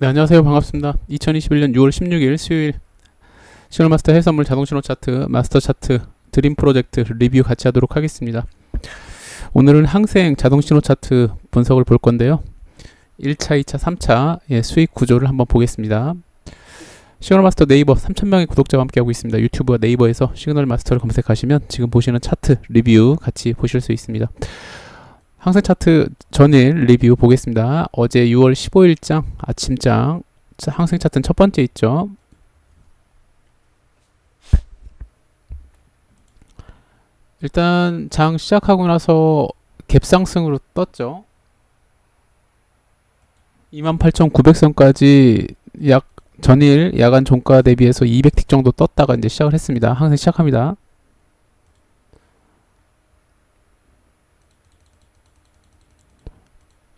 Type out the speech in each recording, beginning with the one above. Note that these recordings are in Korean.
네, 안녕하세요. 반갑습니다. 2021년 6월 16일 수요일 시널마스터 해선물 자동신호 차트, 마스터 차트, 드림 프로젝트 리뷰 같이 하도록 하겠습니다. 오늘은 항생 자동신호 차트 분석을 볼 건데요. 1차, 2차, 3차 의 수익 구조를 한번 보겠습니다. 시그널마스터 네이버 3,000명의 구독자와 함께하고 있습니다. 유튜브와 네이버에서 시그널마스터를 검색하시면 지금 보시는 차트 리뷰 같이 보실 수 있습니다. 항생 차트 전일 리뷰 보겠습니다. 어제 6월 15일장 아침장 자, 항생 차트는 첫 번째 있죠. 일단 장 시작하고 나서 갭상승으로 떴죠. 28,900선까지 약 전일 야간 종가 대비해서 200틱 정도 떴다가 이제 시작을 했습니다. 항상 시작합니다.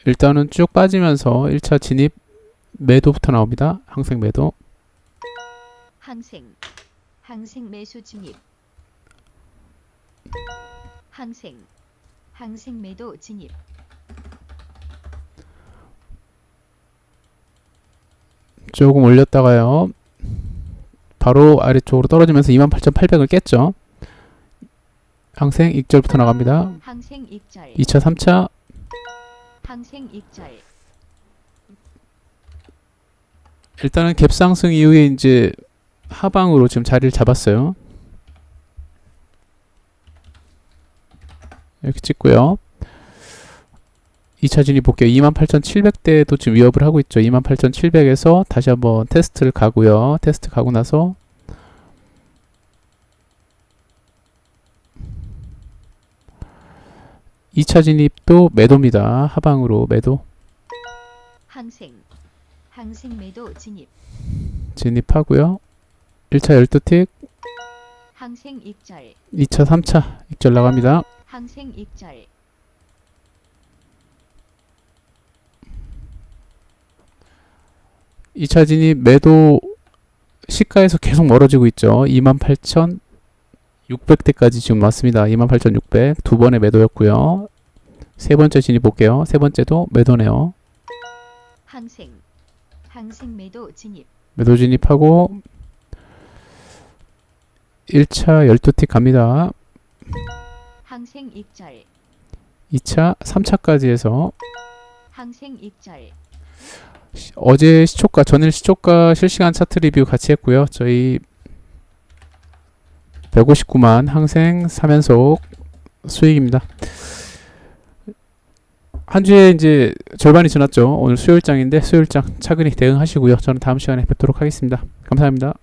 일단은 쭉 빠지면서 1차 진입 매도부터 나옵니다. 항생 매도. 항생 항생 매수 진입 항생 항생 매도 진입 조금 올렸다가요. 바로 아래쪽으로 떨어지면서 28,800을 깼죠. 항생 익절부터 나갑니다. 항생 익절 2차, 3차 항생 익절 일단은 갭 상승 이후에 이제 하방으로 지금 자리를 잡았어요. 이렇게 찍고요. 2차 진입 볼게요. 28,700대도 지금 위협을 하고 있죠. 28,700에서 다시 한번 테스트를 가고요. 테스트 가고 나서 이차 진입도 매도입니다. 하방으로 매도 항생 항생 매도 진입 진입하고요. 1차 12틱, 항생 익절 2차 3차 익절 나갑니다. 항생 익절 2차 진입 매도 시가에서 계속 멀어지고 있죠. 28,600대까지 지금 왔습니다. 28,600. 두 번의 매도였고요. 세 번째 진입 볼게요. 세 번째도 매도네요. 항생 항생 매도 진입 매도 진입하고 1차 12틱 갑니다. 항생 익절 2차 3차까지 해서 항생 익절 시- 어제 시초가 전일 시초가 실시간 차트 리뷰 같이 했고요. 저희 159만 항생 3연속 수익입니다. 한 주에 이제 절반이 지났죠. 오늘 수요일장인데 수요일장 차근히 대응하시고요. 저는 다음 시간에 뵙도록 하겠습니다. 감사합니다.